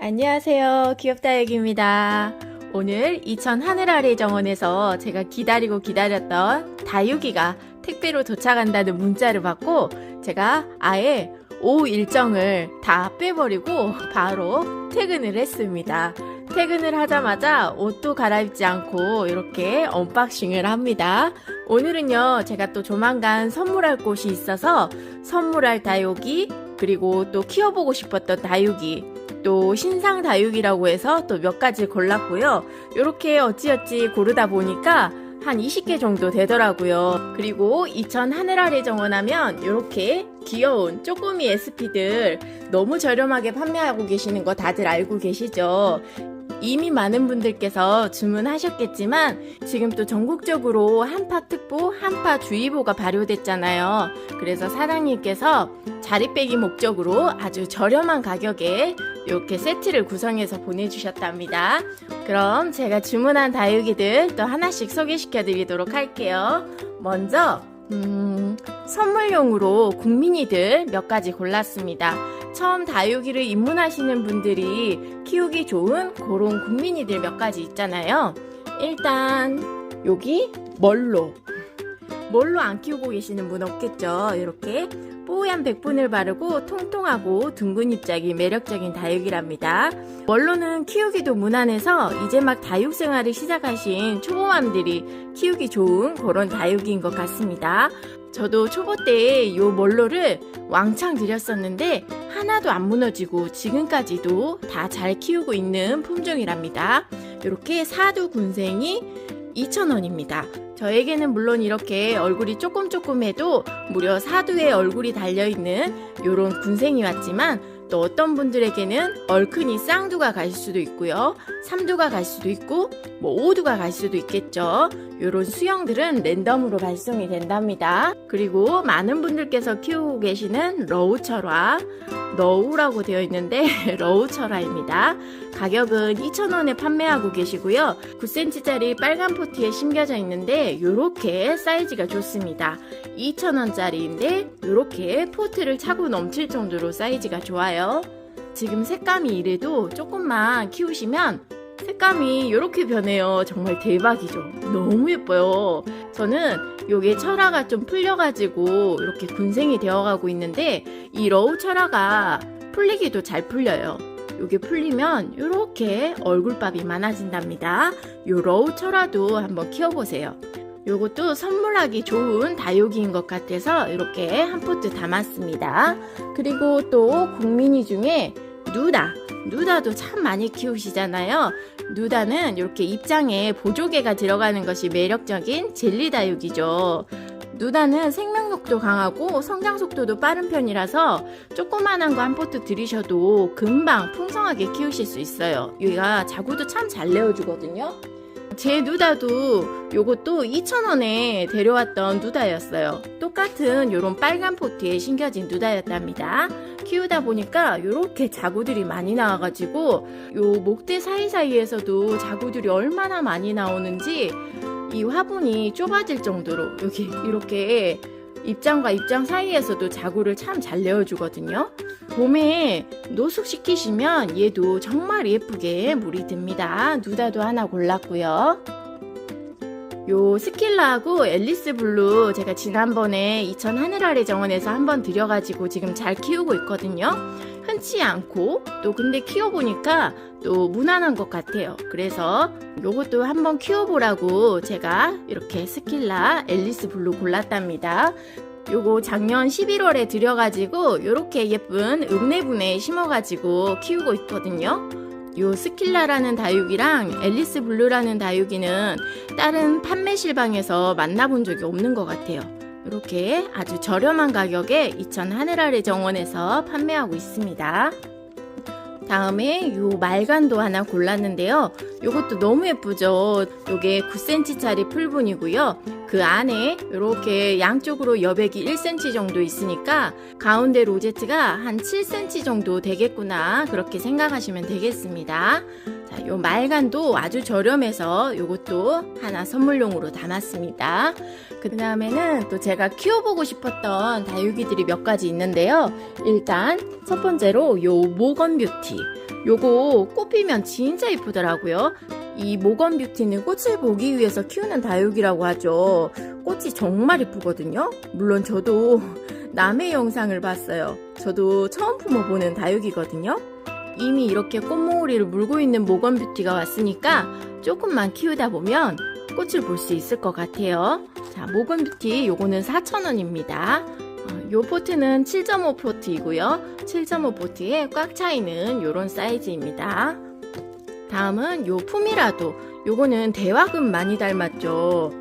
안녕하세요. 귀엽다육입니다. 오늘 이천 하늘 아래 정원에서 제가 기다리고 기다렸던 다육이가 택배로 도착한다는 문자를 받고 제가 아예 오후 일정을 다 빼버리고 바로 퇴근을 했습니다. 퇴근을 하자마자 옷도 갈아입지 않고 이렇게 언박싱을 합니다. 오늘은요, 제가 또 조만간 선물할 곳이 있어서 선물할 다육이, 그리고 또 키워보고 싶었던 다육이, 또 신상 다육이라고 해서 또 몇 가지 골랐고요. 이렇게 어찌어찌 고르다 보니까 한 20개 정도 되더라고요. 그리고 이천 하늘 아래 정원하면 이렇게 귀여운 쪼꼬미 SP들 너무 저렴하게 판매하고 계시는 거 다들 알고 계시죠? 이미 많은 분들께서 주문하셨겠지만 지금 또 전국적으로 한파 특보, 한파 주의보가 발효됐잖아요. 그래서 사장님께서 자리 빼기 목적으로 아주 저렴한 가격에 이렇게 세트를 구성해서 보내주셨답니다. 그럼 제가 주문한 다육이들 또 하나씩 소개시켜 드리도록 할게요. 먼저, 음, 선물용으로 국민이들 몇 가지 골랐습니다. 처음 다육이를 입문하시는 분들이 키우기 좋은 그런 국민이들 몇 가지 있잖아요. 일단, 여기 멀로. 멀로 안 키우고 계시는 분 없겠죠? 이렇게 뽀얀 백분을 바르고 통통하고 둥근 입장이 매력적인 다육이랍니다. 원로는 키우기도 무난해서 이제 막 다육 생활을 시작하신 초보맘들이 키우기 좋은 그런 다육인 것 같습니다. 저도 초보 때이 멀로를 왕창 들였었는데 하나도 안 무너지고 지금까지도 다 잘 키우고 있는 품종이랍니다. 이렇게 사두 군생이 2,000원입니다. 저에게는 물론 이렇게 얼굴이 조금 조금해도 무려 사두에 얼굴이 달려있는 이런 군생이 왔지만 또 어떤 분들에게는 얼큰이 쌍두가 갈 수도 있고요. 삼두가 갈 수도 있고 뭐 오두가 갈 수도 있겠죠. 이런 수영들은 랜덤으로 발송이 된답니다. 그리고 많은 분들께서 키우고 계시는 러우철화 너우라고 되어 있는데 러우철화입니다. 가격은 2,000원에 판매하고 계시고요. 9cm짜리 빨간 포트에 심겨져 있는데 이렇게 사이즈가 좋습니다. 2,000원짜리인데 이렇게 포트를 차고 넘칠 정도로 사이즈가 좋아요. 지금 색감이 이래도 조금만 키우시면 색감이 이렇게 변해요. 정말 대박이죠. 너무 예뻐요. 저는 요게 철화가 좀 풀려가지고 이렇게 군생이 되어가고 있는데 이 러우 철화가 풀리기도 잘 풀려요. 요게 풀리면 이렇게 얼굴밥이 많아진답니다. 요 러우 철화도 한번 키워보세요. 요것도 선물하기 좋은 다육이인 것 같아서 이렇게 한 포트 담았습니다. 그리고 또 국민이 중에 누다. 누다도 참 많이 키우시잖아요. 누다는 이렇게 입장에 보조개가 들어가는 것이 매력적인 젤리 다육이죠. 누다는 생명력도 강하고 성장 속도도 빠른 편이라서 조그만한 거 한 포트 들이셔도 금방 풍성하게 키우실 수 있어요. 여기가 자구도 참 잘 내어주거든요. 제 누다도 요것도 2,000원에 데려왔던 누다였어요. 똑같은 요런 빨간 포트에 심겨진 누다였답니다. 키우다 보니까 요렇게 자구들이 많이 나와가지고 요 목대 사이사이에서도 자구들이 얼마나 많이 나오는지 이 화분이 좁아질 정도로 여기 이렇게 입장과 입장 사이에서도 자구를 참 잘 내어주거든요. 봄에 노숙시키시면 얘도 정말 예쁘게 물이 듭니다. 누다도 하나 골랐고요. 요 스킬라하고 앨리스 블루 제가 지난번에 이천 하늘 아래 정원에서 한번 들여가지고 지금 잘 키우고 있거든요. 흔치 않고 또 근데 키워보니까 또 무난한 것 같아요. 그래서 요것도 한번 키워보라고 제가 이렇게 스킬라 앨리스 블루 골랐답니다. 요거 작년 11월에 들여가지고 요렇게 예쁜 읍내분에 심어가지고 키우고 있거든요. 요 스킬라라는 다육이랑 앨리스 블루라는 다육이는 다른 판매 실방에서 만나본 적이 없는 것 같아요. 이렇게 아주 저렴한 가격에 이천 하늘 아래 정원에서 판매하고 있습니다. 다음에 요 말간도 하나 골랐는데요. 요것도 너무 예쁘죠. 요게 9cm짜리 풀분이고요. 그 안에 이렇게 양쪽으로 여백이 1cm 정도 있으니까 가운데 로제트가 한 7cm 정도 되겠구나. 그렇게 생각하시면 되겠습니다. 자, 요 말간도 아주 저렴해서 요것도 하나 선물용으로 담았습니다. 그 다음에는 또 제가 키워보고 싶었던 다육이들이 몇 가지 있는데요. 일단 첫 번째로 요 모건 뷰티. 요거 꽃 피면 진짜 이쁘더라고요. 이 모건 뷰티는 꽃을 보기 위해서 키우는 다육이라고 하죠. 꽃이 정말 이쁘거든요. 물론 저도 남의 영상을 봤어요. 저도 처음 품어보는 다육이거든요. 이미 이렇게 꽃몽우리를 물고 있는 모건 뷰티가 왔으니까 조금만 키우다 보면 꽃을 볼 수 있을 것 같아요. 자, 모건 뷰티 요거는 4,000원입니다. 어, 요 포트는 7.5 포트이고요. 7.5 포트에 꽉 차있는 요런 사이즈입니다. 다음은 요 품이라도 요거는 대화금 많이 닮았죠.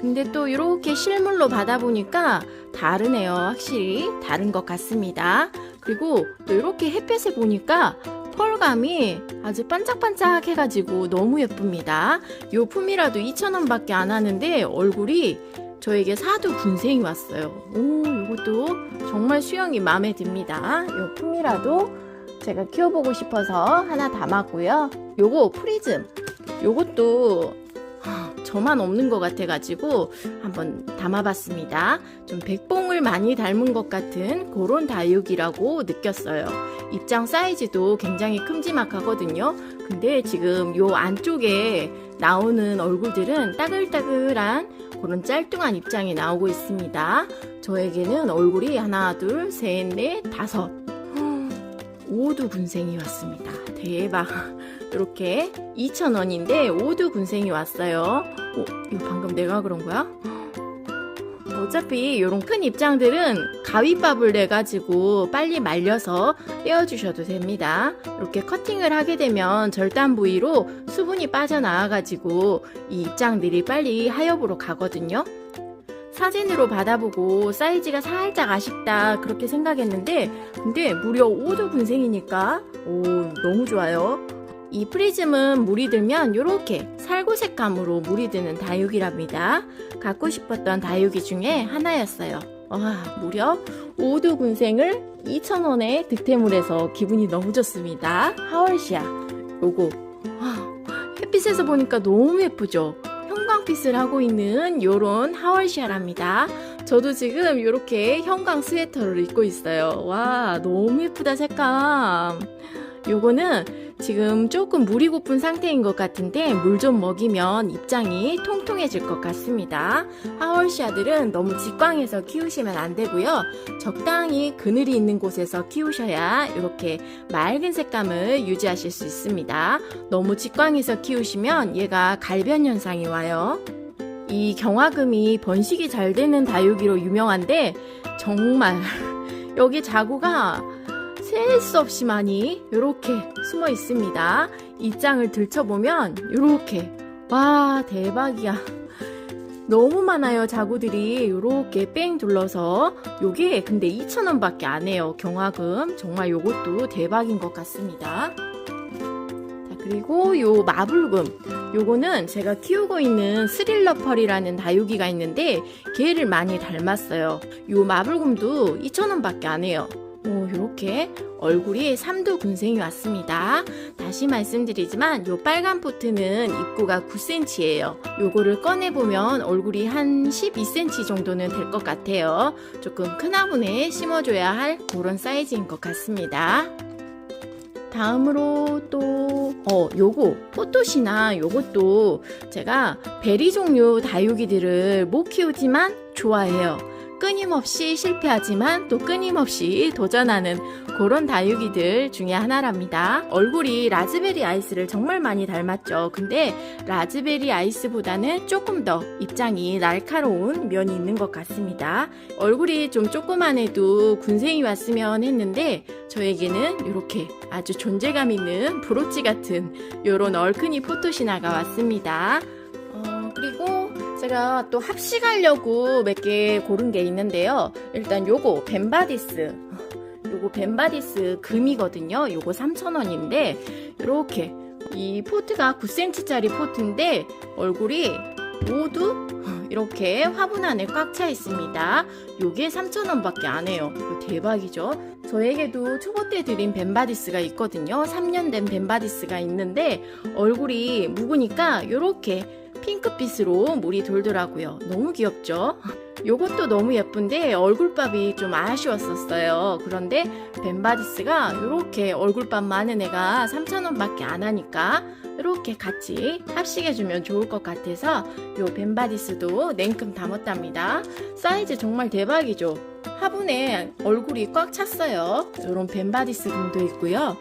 근데 또 이렇게 실물로 받아보니까 다르네요. 확실히 다른 것 같습니다. 그리고 또 이렇게 햇볕에 보니까 펄감이 아주 반짝반짝 해가지고 너무 예쁩니다. 요 품이라도 2,000원 밖에 안 하는데 얼굴이 저에게 사두 군생이 왔어요. 오, 요것도 정말 수영이 마음에 듭니다. 요 품이라도 제가 키워보고 싶어서 하나 담았고요. 요거 프리즘. 요것도 하, 저만 없는 것 같아가지고 한번 담아봤습니다. 좀 백봉을 많이 닮은 것 같은 그런 다육이라고 느꼈어요. 입장 사이즈도 굉장히 큼지막하거든요. 근데 지금 요 안쪽에 나오는 얼굴들은 따글따글한 그런 짤뚱한 입장이 나오고 있습니다. 저에게는 얼굴이 하나, 둘, 셋, 넷, 다섯. 오두 군생이 왔습니다. 대박. 이렇게 2,000원인데 오두 군생이 왔어요. 어, 이거 방금 내가 그런 거야? 어차피 이런 큰 입장들은 가위밥을 내가지고 빨리 말려서 떼어주셔도 됩니다. 이렇게 커팅을 하게 되면 절단 부위로 수분이 빠져나와가지고 이 입장들이 빨리 하엽으로 가거든요. 사진으로 받아보고 사이즈가 살짝 아쉽다 그렇게 생각했는데 근데 무려 5도 군생이니까 오 너무 좋아요. 이 프리즘은 물이 들면 이렇게 살구색 감으로 물이 드는 다육이랍니다. 갖고 싶었던 다육이 중에 하나였어요. 와, 무려 5두 군생을 2,000원에 득템을 해서 기분이 너무 좋습니다. 하월시아. 요거. 와, 햇빛에서 보니까 너무 예쁘죠? 형광빛을 하고 있는 요런 하월시아랍니다. 저도 지금 이렇게 형광 스웨터를 입고 있어요. 와, 너무 예쁘다, 색감. 요거는 지금 조금 물이 고픈 상태인 것 같은데 물 좀 먹이면 입장이 통통해질 것 같습니다. 하월시아들은 너무 직광해서 키우시면 안 되고요. 적당히 그늘이 있는 곳에서 키우셔야 이렇게 맑은 색감을 유지하실 수 있습니다. 너무 직광해서 키우시면 얘가 갈변 현상이 와요. 이 경화금이 번식이 잘 되는 다육이로 유명한데 정말 여기 자구가 셀 수 없이 많이 이렇게 숨어 있습니다. 입장을 들춰보면 이렇게 와 대박이야. 너무 많아요 자구들이 이렇게 뺑 둘러서 요게 근데 2,000원 밖에 안 해요 경화금 정말 요것도 대박인 것 같습니다. 자 그리고 요 마블금 요거는 제가 키우고 있는 스릴러 펄이라는 다육이가 있는데 걔를 많이 닮았어요. 요 마블금도 2,000원 밖에 안 해요. 오, 요렇게 얼굴이 3두 군생이 왔습니다. 다시 말씀드리지만 요 빨간 포트는 입구가 9cm예요. 요거를 꺼내보면 얼굴이 한 12cm 정도는 될 것 같아요. 조금 큰 화분에 심어줘야 할 그런 사이즈인 것 같습니다. 다음으로 또, 어, 요거, 포토시나 요것도 제가 베리 종류 다육이들을 못 키우지만 좋아해요. 끊임없이 실패하지만 또 끊임없이 도전하는 그런 다육이들 중에 하나랍니다. 얼굴이 라즈베리 아이스를 정말 많이 닮았죠. 근데 라즈베리 아이스보다는 조금 더 입장이 날카로운 면이 있는 것 같습니다. 얼굴이 좀 조그만 해도 군생이 왔으면 했는데 저에게는 이렇게 아주 존재감 있는 브로치 같은 이런 얼큰이 포토시나가 왔습니다. 제가 또 합식하려고 몇 개 고른 게 있는데요. 일단 요거 벤바디스. 요거 벤바디스 금이거든요. 요거 3,000원인데 이렇게 이 포트가 9cm짜리 포트인데 얼굴이 모두 이렇게 화분 안에 꽉 차 있습니다. 요게 3,000원 밖에 안 해요. 대박이죠? 저에게도 초보 때 드린 벤바디스가 있거든요. 3년 된 벤바디스가 있는데 얼굴이 묵으니까 이렇게 핑크빛으로 물이 돌더라고요. 너무 귀엽죠? 요것도 너무 예쁜데 얼굴밥이 좀 아쉬웠었어요. 그런데 벤바디스가 이렇게 얼굴밥 많은 애가 3,000원밖에 안 하니까 이렇게 같이 합식해주면 좋을 것 같아서 요 벤바디스도 냉큼 담았답니다. 사이즈 정말 대박이죠? 화분에 얼굴이 꽉 찼어요. 이런 벤바디스 금도 있고요.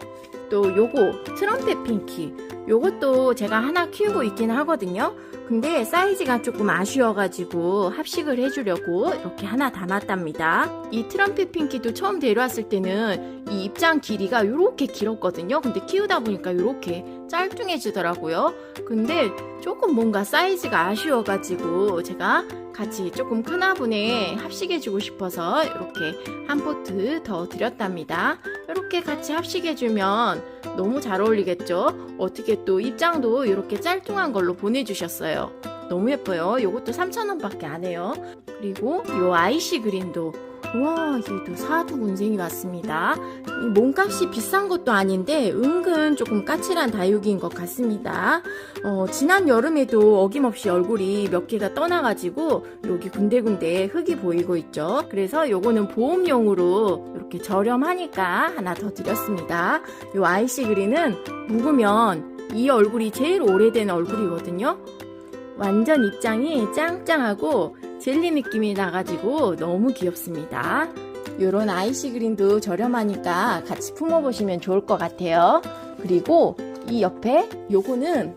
또 요거 트럼펫 핑키 요것도 제가 하나 키우고 있긴 하거든요. 근데 사이즈가 조금 아쉬워가지고 합식을 해주려고 이렇게 하나 담았답니다. 이 트럼펫 핑키도 처음 데려왔을 때는 이 입장 길이가 이렇게 길었거든요. 근데 키우다 보니까 이렇게 짤뚱해지더라고요. 근데 조금 뭔가 사이즈가 아쉬워가지고 제가 같이 조금 큰 화분에 합식해주고 싶어서 이렇게 한 포트 더 드렸답니다. 이렇게 같이 합식해주면 너무 잘 어울리겠죠? 어떻게 또 입장도 이렇게 짤뚱한 걸로 보내주셨어요. 너무 예뻐요. 이것도 3,000원밖에 안 해요. 그리고 이 아이시 그린도 와, 얘도 사두 군생이 왔습니다. 이 몸값이 비싼 것도 아닌데 은근 조금 까칠한 다육이인 것 같습니다. 어, 지난 여름에도 어김없이 얼굴이 몇 개가 떠나가지고 여기 군데군데 흙이 보이고 있죠. 그래서 요거는 보험용으로 이렇게 저렴하니까 하나 더 드렸습니다. 요 아이시 그린은 묵으면 이 얼굴이 제일 오래된 얼굴이거든요. 완전 입장이 짱짱하고 젤리 느낌이 나가지고 너무 귀엽습니다. 요런 아이시 그린도 저렴하니까 같이 품어보시면 좋을 것 같아요. 그리고 이 옆에 요거는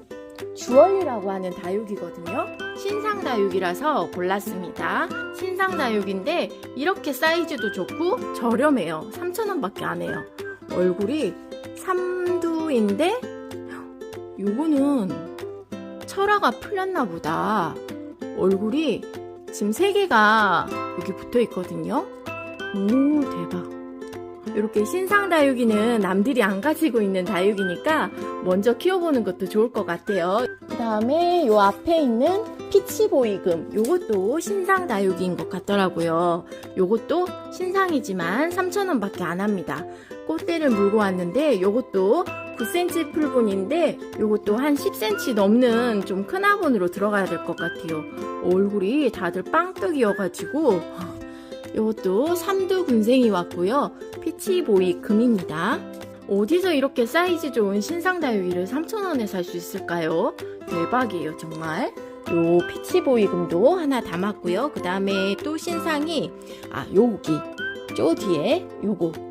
주얼리라고 하는 다육이거든요. 신상 다육이라서 골랐습니다. 신상 다육인데 이렇게 사이즈도 좋고 저렴해요. 3,000원밖에 안 해요. 얼굴이 삼두인데 요거는 철화가 풀렸나 보다. 얼굴이 지금 세 개가 여기 붙어 있거든요. 오, 대박. 이렇게 신상 다육이는 남들이 안 가지고 있는 다육이니까 먼저 키워보는 것도 좋을 것 같아요. 그 다음에 요 앞에 있는 피치보이금. 요것도 신상 다육이인 것 같더라고요. 요것도 신상이지만 3,000원 밖에 안 합니다. 꽃대를 물고 왔는데 요것도 9cm 풀분인데 요것도 한 10cm 넘는 좀 큰 화분으로 들어가야 될 것 같아요. 얼굴이 다들 빵떡이어가지고 요것도 삼두 군생이 왔고요. 피치보이 금입니다. 어디서 이렇게 사이즈 좋은 신상 다육이를 3,000원에 살 수 있을까요? 대박이에요, 정말. 요 피치보이 금도 하나 담았고요. 그 다음에 또 신상이, 아, 여기. 쪼 뒤에 요거.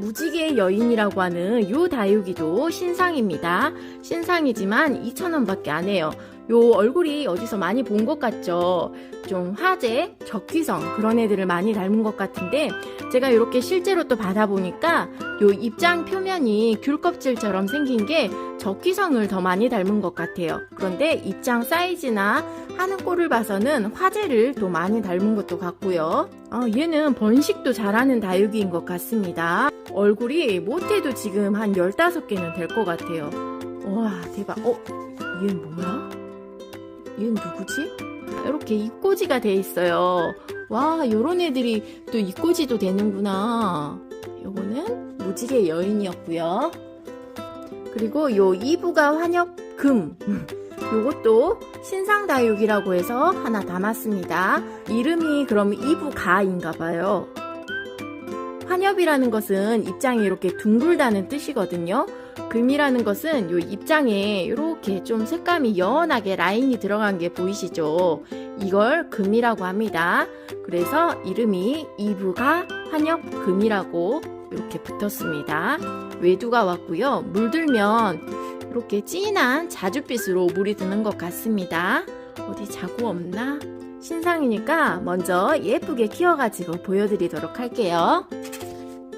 무지개의 여인이라고 하는 요 다육이도 신상입니다. 신상이지만 2,000원밖에 안 해요. 요 얼굴이 어디서 많이 본 것 같죠? 좀 화재, 적귀성 그런 애들을 많이 닮은 것 같은데 제가 이렇게 실제로 또 받아보니까 요 입장 표면이 귤 껍질처럼 생긴 게 적귀성을 더 많이 닮은 것 같아요. 그런데 입장 사이즈나 하는 꼴을 봐서는 화재를 또 많이 닮은 것도 같고요. 아, 얘는 번식도 잘하는 다육이인 것 같습니다. 얼굴이 못해도 지금 한 15개는 될 것 같아요. 와, 대박. 어? 얘는 뭐야? 얘는 누구지? 이렇게 입꼬지가 돼 있어요. 와, 요런 애들이 또 입꼬지도 되는구나. 요거는 무지개 여인이었고요. 그리고 요 이부가 환엽금. 요것도 신상다육이라고 해서 하나 담았습니다. 이름이 그럼 이부가인가 봐요. 환엽이라는 것은 입장이 이렇게 둥글다는 뜻이거든요. 금이라는 것은 요 입장에 이렇게 좀 색감이 연하게 라인이 들어간 게 보이시죠? 이걸 금이라고 합니다. 그래서 이름이 이부가 환엽 금이라고 이렇게 붙었습니다. 외두가 왔고요. 물들면 이렇게 진한 자줏빛으로 물이 드는 것 같습니다. 어디 자구 없나? 신상이니까 먼저 예쁘게 키워가지고 보여드리도록 할게요.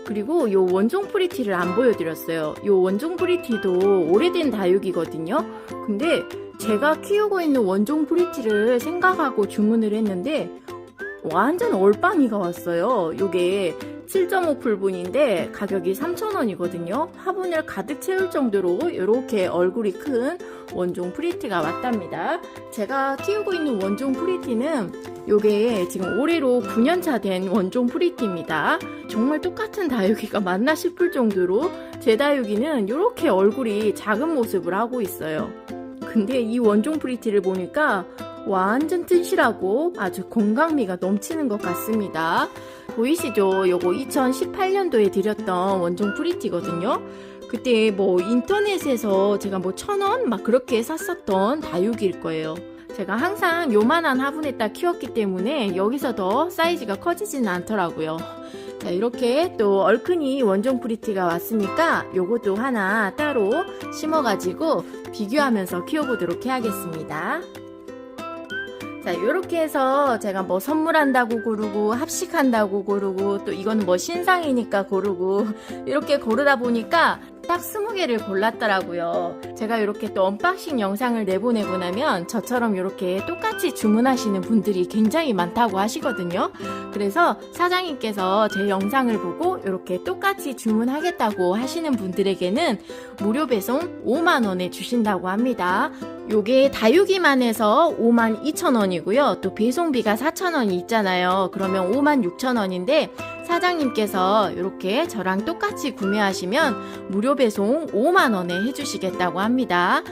그리고 요 원종 프리티를 안 보여드렸어요. 요 원종 프리티도 오래된 다육이거든요. 근데 제가 키우고 있는 원종 프리티를 생각하고 주문을 했는데 완전 얼빵이가 왔어요. 요게 7.5 풀분인데 가격이 3,000원이거든요. 화분을 가득 채울 정도로 이렇게 얼굴이 큰 원종 프리티가 왔답니다. 제가 키우고 있는 원종 프리티는 요게 지금 올해로 9년차 된 원종 프리티입니다. 정말 똑같은 다육이가 맞나 싶을 정도로 제 다육이는 이렇게 얼굴이 작은 모습을 하고 있어요. 근데 이 원종 프리티를 보니까 완전 튼실하고 아주 건강미가 넘치는 것 같습니다. 보이시죠? 요거 2018년도에 드렸던 원종 프리티거든요. 그때 뭐 인터넷에서 제가 뭐 천 원 막 그렇게 샀었던 다육일 거예요. 제가 항상 요만한 화분에다 키웠기 때문에 여기서 더 사이즈가 커지지는 않더라고요. 자, 이렇게 또 얼큰이 원종 프리티가 왔으니까 요것도 하나 따로 심어가지고 비교하면서 키워보도록 해야겠습니다. 자, 요렇게 해서 제가 뭐 선물한다고 고르고 합식한다고 고르고 또 이건 뭐 신상이니까 고르고 이렇게 고르다 보니까 딱 20개를 골랐더라고요. 제가 이렇게 또 언박싱 영상을 내보내고 나면 저처럼 이렇게 똑같이 주문하시는 분들이 굉장히 많다고 하시거든요. 그래서 사장님께서 제 영상을 보고 이렇게 똑같이 주문하겠다고 하시는 분들에게는 무료 배송 5만원에 주신다고 합니다. 요게 다육이만 해서 5만 2천 원이고요. 또 배송비가 4천 원이 있잖아요. 그러면 5만 6천 원인데 사장님께서 이렇게 저랑 똑같이 구매하시면 무료 배송 5만 원에 해주시겠다고 합니다.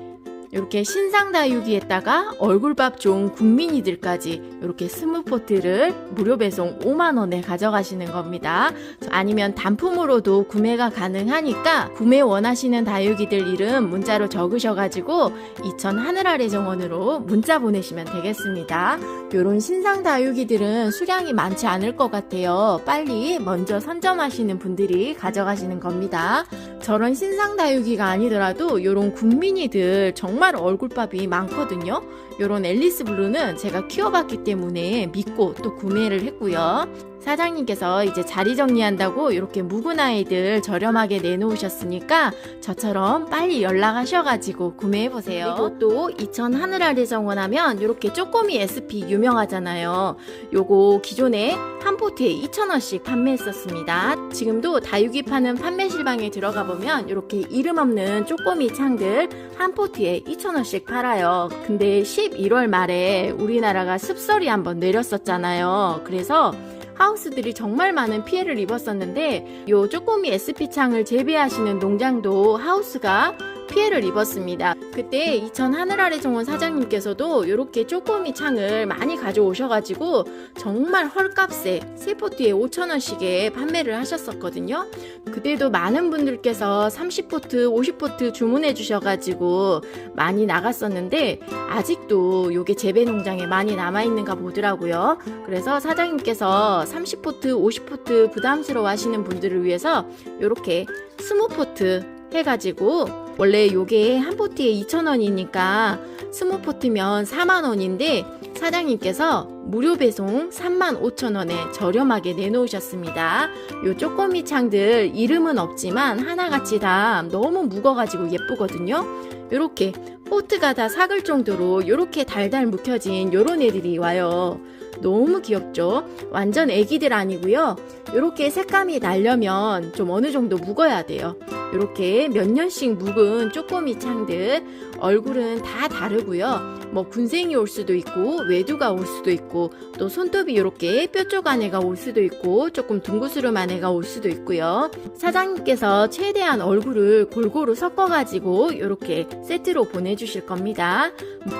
이렇게 신상 다육이에다가 얼굴밥 좋은 국민이들까지 이렇게 스무 포트를 무료 배송 5만 원에 가져가시는 겁니다. 아니면 단품으로도 구매가 가능하니까 구매 원하시는 다육이들 이름 문자로 적으셔가지고 이천 하늘 아래 정원으로 문자 보내시면 되겠습니다. 요런 신상 다육이들은 수량이 많지 않을 것 같아요. 빨리 먼저 선점하시는 분들이 가져가시는 겁니다. 저런 신상 다육이가 아니더라도 요런 국민이들 정말 얼굴밥이 많거든요. 요런 앨리스 블루는 제가 키워봤기 때문에 믿고 또 구매를 했고요. 사장님께서 이제 자리 정리한다고 이렇게 묵은 아이들 저렴하게 내놓으셨으니까 저처럼 빨리 연락하셔가지고 구매해보세요. 그리고 또 이천 하늘 아래 정원 하면 이렇게 쪼꼬미 SP 유명하잖아요. 요거 기존에 한 포트에 2,000원씩 판매했었습니다. 지금도 다육이 파는 판매 실방에 들어가 보면 이렇게 이름 없는 쪼꼬미 창들 한 포트에 2,000원씩 팔아요. 근데 11월 말에 우리나라가 습설이 한번 내렸었잖아요. 그래서 하우스들이 정말 많은 피해를 입었었는데 요 쪼꼬미 SP 창을 재배하시는 농장도 하우스가 피해를 입었습니다. 그때 이천 하늘 아래 정원 사장님께서도 이렇게 쪼꼬미 창을 많이 가져오셔가지고 정말 헐값에 세 포트에 5천 원씩에 판매를 하셨었거든요. 그때도 많은 분들께서 30포트, 50포트 주문해 주셔가지고 많이 나갔었는데 아직도 요게 재배 농장에 많이 남아 있는가 보더라고요. 그래서 사장님께서 30포트, 50포트 부담스러워 하시는 분들을 위해서 이렇게 20포트 해가지고 원래 요게 한 포트에 2,000원이니까 20포트면 4만원인데 사장님께서 무료 배송 35,000원에 저렴하게 내놓으셨습니다. 요 쪼꼬미 창들 이름은 없지만 하나같이 다 너무 묵어가지고 예쁘거든요. 요렇게 포트가 다 삭을 정도로 요렇게 달달 묵혀진 요런 애들이 와요. 너무 귀엽죠? 완전 애기들 아니고요. 요렇게 색감이 나려면 좀 어느 정도 묵어야 돼요. 요렇게 몇 년씩 묵은 쪼꼬미 창들 얼굴은 다 다르고요. 뭐 군생이 올 수도 있고 외두가 올 수도 있고 또 손톱이 이렇게 뾰족 안에가 올 수도 있고 조금 둥구스름한 애가 올 수도 있고요. 사장님께서 최대한 얼굴을 골고루 섞어가지고 이렇게 세트로 보내주실 겁니다.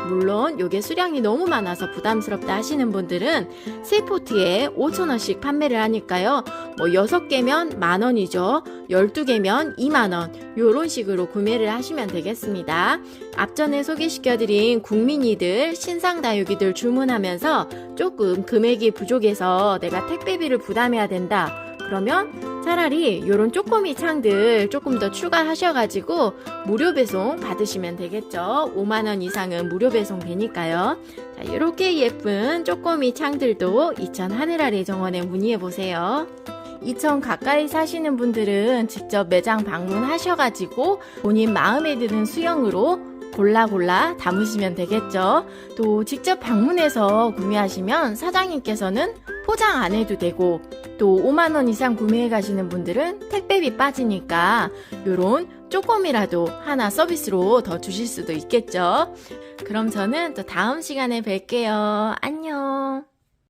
물론 요게 수량이 너무 많아서 부담스럽다 하시는 분들은 세 포트에 5천원씩 판매를 하니까요. 뭐 6개면 만원이죠. 12개면 2만원. 요런 식으로 구매를 하시면 되겠습니다. 앞전에 소개시켜드린 국민이들, 신상다육이들 주문하면서 조금 금액이 부족해서 내가 택배비를 부담해야 된다. 그러면 차라리 요런 쪼꼬미 창들 조금 더 추가하셔가지고 무료 배송 받으시면 되겠죠. 5만원 이상은 무료 배송 되니까요. 자, 이렇게 예쁜 쪼꼬미 창들도 이천 하늘 아래 정원에 문의해보세요. 이천 가까이 사시는 분들은 직접 매장 방문하셔가지고 본인 마음에 드는 수영으로 골라 골라 담으시면 되겠죠. 또 직접 방문해서 구매하시면 사장님께서는 포장 안 해도 되고 또 5만 원 이상 구매해 가시는 분들은 택배비 빠지니까 요런 조금이라도 하나 서비스로 더 주실 수도 있겠죠. 그럼 저는 또 다음 시간에 뵐게요. 안녕.